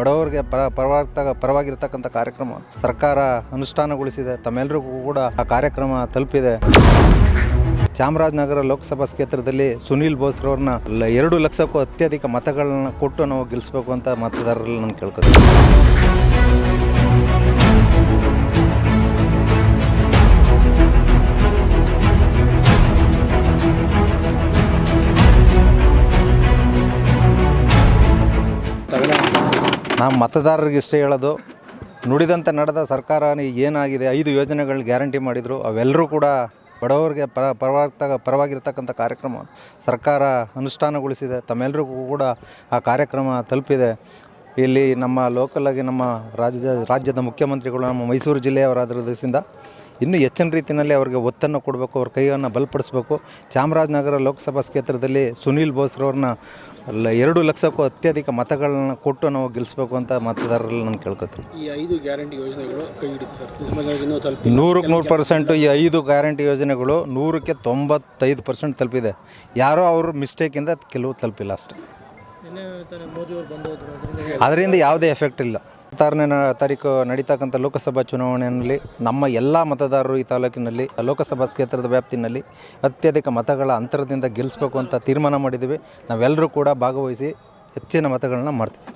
ಬಡವರಿಗೆ ಪರ ಪರವಾಗಿ ಪರವಾಗಿರ್ತಕ್ಕಂಥ ಕಾರ್ಯಕ್ರಮ ಸರ್ಕಾರ ಅನುಷ್ಠಾನಗೊಳಿಸಿದೆ. ತಮ್ಮೆಲ್ಲರಿಗೂ ಕೂಡ ಆ ಕಾರ್ಯಕ್ರಮ ತಲುಪಿದೆ. ಚಾಮರಾಜನಗರ ಲೋಕಸಭಾ ಕ್ಷೇತ್ರದಲ್ಲಿ ಸುನೀಲ್ ಬೋಸ್ರವ್ರನ್ನ ಎರಡು ಲಕ್ಷಕ್ಕೂ ಅತ್ಯಧಿಕ ಮತಗಳನ್ನ ಕೊಟ್ಟು ನಾವು ಗೆಲ್ಲಿಸ್ಬೇಕು ಅಂತ ಮತದಾರರಲ್ಲಿ ನಾನು ಕೇಳ್ಕೊತೀನಿ. ನಾವು ಮತದಾರರಿಗೆ ಇಷ್ಟೇ ಹೇಳೋದು, ನುಡಿದಂತೆ ನಡೆದ ಸರ್ಕಾರ ಏನಾಗಿದೆ, ಐದು ಯೋಜನೆಗಳು ಗ್ಯಾರಂಟಿ ಮಾಡಿದರು, ಅವೆಲ್ಲರೂ ಕೂಡ ಬಡವರಿಗೆ ಪರ ಪರವಾಗ್ತ ಪರವಾಗಿರ್ತಕ್ಕಂಥ ಕಾರ್ಯಕ್ರಮ ಸರ್ಕಾರ ಅನುಷ್ಠಾನಗೊಳಿಸಿದೆ ತಮ್ಮೆಲ್ಲರಿಗೂ ಕೂಡ ಆ ಕಾರ್ಯಕ್ರಮ ತಲುಪಿದೆ. ಇಲ್ಲಿ ನಮ್ಮ ಲೋಕಲಾಗಿ ನಮ್ಮ ರಾಜ್ಯದ ರಾಜ್ಯದ ಮುಖ್ಯಮಂತ್ರಿಗಳು ನಮ್ಮ ಮೈಸೂರು ಜಿಲ್ಲೆಯವರಾದ್ರದಿಂದ ಇನ್ನೂ ಹೆಚ್ಚಿನ ರೀತಿಯಲ್ಲಿ ಅವರಿಗೆ ಒತ್ತನ್ನು ಕೊಡಬೇಕು ಅವ್ರ ಕೈಯನ್ನು ಬಲಪಡಿಸಬೇಕು. ಚಾಮರಾಜನಗರ ಲೋಕಸಭಾ ಕ್ಷೇತ್ರದಲ್ಲಿ ಸುನೀಲ್ ಬೋಸ್ರವ್ರನ್ನ ಲ- ಎರಡು ಲಕ್ಷಕ್ಕೂ ಅತ್ಯಧಿಕ ಮತಗಳನ್ನ ಕೊಟ್ಟು ನಾವು ಗೆಲ್ಲಿಸ್ಬೇಕು ಅಂತ ಮತದಾರರಲ್ಲಿ ನಾನು ಕೇಳ್ಕೊತೀನಿ. ಈ ಐದು ಗ್ಯಾರಂಟಿ ಯೋಜನೆಗಳು ಕೈ ಸರ್. ನೂರಕ್ಕೆ ನೂರು ಪರ್ಸೆಂಟು ಈ ಐದು ಗ್ಯಾರಂಟಿ ಯೋಜನೆಗಳು ನೂರಕ್ಕೆ ತೊಂಬತ್ತೈದು ಪರ್ಸೆಂಟ್ ತಲುಪಿದೆ. ಯಾರೋ ಅವರು ಮಿಸ್ಟೇಕಿಂದ ಕೆಲವು ತಲುಪಿಲ್ಲ ಅಷ್ಟೇ. ಅದರಿಂದ ಯಾವುದೇ ಎಫೆಕ್ಟ್ ಇಲ್ಲ. ಹತ್ತಾರನೇ ನ- ತಾರೀಕು ನಡೀತಕ್ಕಂಥ ಲೋಕಸಭಾ ಚುನಾವಣೆಯಲ್ಲಿ, ನಮ್ಮ ಎಲ್ಲ ಮತದಾರರು ಈ ತಾಲೂಕಿನಲ್ಲಿ, ಲೋಕಸಭಾ ಕ್ಷೇತ್ರದ ವ್ಯಾಪ್ತಿನಲ್ಲಿ ಅತ್ಯಧಿಕ ಮತಗಳ ಅಂತರದಿಂದ ಗೆಲ್ಲಿಸ್ಬೇಕು ಅಂತ ತೀರ್ಮಾನ ಮಾಡಿದ್ದೀವಿ. ನಾವೆಲ್ಲರೂ ಕೂಡ ಭಾಗವಹಿಸಿ ಹೆಚ್ಚಿನ ಮತಗಳನ್ನ ಮಾಡ್ತೀವಿ.